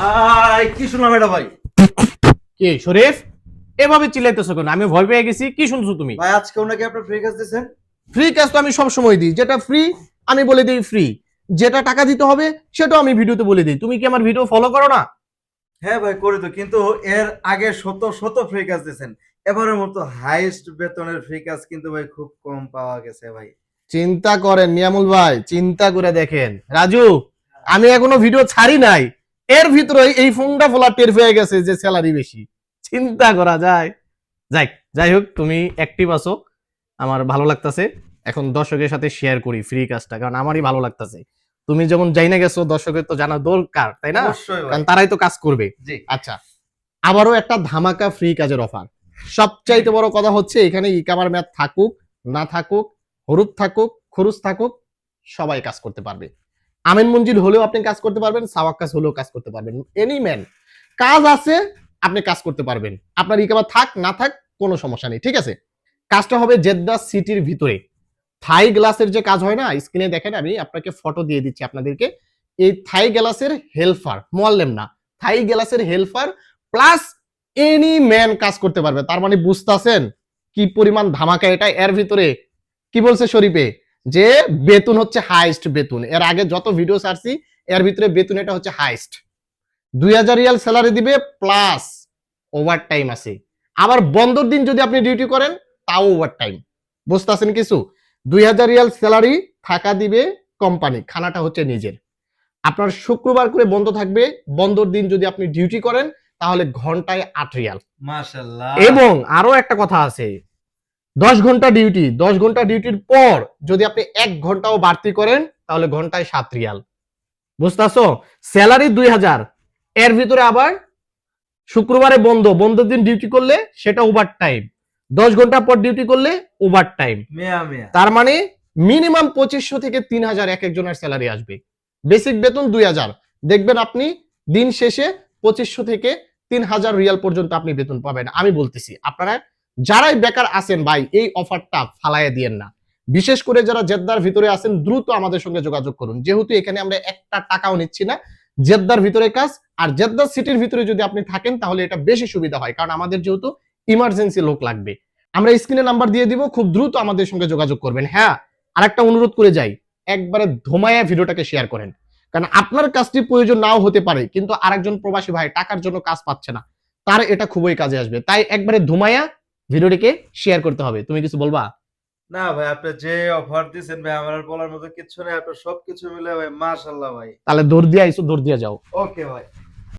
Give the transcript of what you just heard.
ভাই কি শুনলাম এটা ভাই? কি শরীফ? এভাবে চিল্লাইতেছো কেন? আমি ভয় পেয়ে গেছি কি শুনছো তুমি? ভাই আজকে ওনাকে আপনার ফ্রি কাজ দিয়েছেন? ফ্রি কাজ তো আমি সব সময় দিই যেটা ফ্রি আমি বলে দিই ফ্রি যেটা টাকা দিতে হবে সেটাও আমি ভিডিওতে বলে দিই। তুমি কি আমার ভিডিও ফলো করো না? হ্যাঁ ভাই করি তো কিন্তু এর আগে শত শত ফ্রি কাজ দিয়েছেন। এবারের মতো হাইস্ট বেতনের ফ্রি কাজ কিন্তু ভাই খুব কম পাওয়া গেছে ভাই। চিন্তা করেন নিয়ামুল ভাই চিন্তা করে দেখেন। রাজু আমি এখনও ভিডিও ছাড়ি নাই। এর ভিতরে এই ফোনটা ফোলা টের হয়ে গেছে যে স্যালারি বেশি। চিন্তা করা যায়। যাই যাই হোক তুমি অ্যাক্টিভ আছো। আমার ভালো লাগতাছে। এখন দর্শকের সাথে শেয়ার করি ফ্রি কাজটা কারণ আমারই ভালো লাগতাছে। তুমি যেমন যাই না গেছো দর্শকের তো জানা দরকার তাই না? কারণ তারাই তো কাজ করবে। জি। আচ্ছা আবারও একটা ধামাকা ফ্রি কাজের অফার সবচাইতে বড় কথা হচ্ছে এখানে ই কামার ম্যাথ থাকুক না থাকুক হরুদ থাকুক খরুচ থাকুক সবাই কাজ করতে পারবে। আমিন মঞ্জিল হলেও আপনি কাজ করতে পারবেন, সাওয়াক কাজ হলেও কাজ করতে পারবেন। এনি ম্যান কাজ আছে, আপনি কাজ করতে পারবেন। আপনার ই কামার থাক, না থাক, কোনো সমস্যা নেই, ঠিক আছে? কাজটা হবে জেদ্দা সিটির ভিতরে। থাই গ্লাসের যে কাজ হয় না, স্ক্রিনে দেখেন আমি আপনাকে ফটো দিয়ে দিচ্ছি আপনাদেরকে। এই থাই গ্লাসের হেল্পার মোয়াল্লেম না, থাই গ্লাসের হেল্পার প্লাস এনি ম্যান কাজ করতে পারবে। তার মানে বুঝতেছেন কি পরিমাণ ধামাকা এটা, এর ভিতরে। কি বলছে শরীফে? যে বেতন হচ্ছে হাইস্ট বেতন। এর আগে যত ভিডিও ছাড়ছি এর ভিতরে বেতন এটা হচ্ছে হাইস্ট দুই হাজার রিয়াল স্যালারি দিবে প্লাস ওভার টাইম আছে। আবার বন্ধর দিন যদি আপনি ডিউটি করেন তাও ওভার টাইম বুঝতে আছেন কিছু? দুই হাজার রিয়াল স্যালারি থাকা দিবে কোম্পানি খানাটা হচ্ছে নিজের। আপনার শুক্রবার করে বন্ধ থাকবে বন্ধর দিন যদি আপনি ডিউটি করেন তাহলে ঘন্টায় আট রিয়াল। এবং আরও একটা কথা আছে দশ ঘণ্টা ডিউটি দশ ঘণ্টা ডিউটির পর যদি আপনি এক ঘন্টাও বাড়তি করেন তাহলে ঘন্টায় সাত রিয়াল। বুঝতেছো? স্যালারি দুই হাজার। এর ভিতরে আবার শুক্রবারে বন্ধ বন্ধের দিন ডিউটি করলে সেটা ওভার টাইম দশ ঘণ্টা পর ডিউটি করলে ওভার টাইম তার মানে মিনিমাম পঁচিশশো থেকে তিন হাজার এক একজনের স্যালারি আসবে। বেসিক বেতন দুই হাজার। দেখবেন আপনি দিন শেষে পঁচিশশো থেকে তিন হাজার রিয়াল পর্যন্ত আপনি বেতন পাবেন। আমি বলতেছি আপনারা যারাই বেকার আছেন ভাই, এই অফারটা ফালাইয়া দিয়েন না। বিশেষ করে যারা জেদ্দার ভিতরে আছেন, দ্রুত আমাদের সঙ্গে যোগাযোগ করুন। যেহেতু এখানে আমরা একটা টাকাও নিচ্ছি না, জেদ্দার ভিতরে কাজ, আর জেদ্দার সিটির ভিতরে যদি আপনি থাকেন, তাহলে এটা বেশি সুবিধা হয়, কারণ আমাদের যেহেতু ইমার্জেন্সি লোক লাগবে। আমরা স্ক্রিনে নাম্বার দিয়ে দিব, খুব দ্রুত আমাদের সঙ্গে যোগাযোগ করবেন। হ্যাঁ আরেকটা অনুরোধ করে যাই, একবারে ধোমায়া ভিডিওটাকে শেয়ার করেন। কারণ আপনার কাজটি প্রয়োজন নাও হতে পারে, কিন্তু আরেকজন প্রবাসী ভাই টাকার জন্য কাজ পাচ্ছে না, তার এটা খুবই কাজে আসবে। তাই একবারে ধুমায়া ভিডিওটিকে শেয়ার করতে হবে। তুমি কিছু বলবা? না ভাই আপনি যে অফার দিছেন ভাই আমার বলার মতো কিছু নেই আপনার সবকিছু মিলে ভাই মাশাআল্লাহ ভাই। তাহলে দৌড় দিয়ে আইছো দৌড় দিয়ে যাও। ওকে ভাই।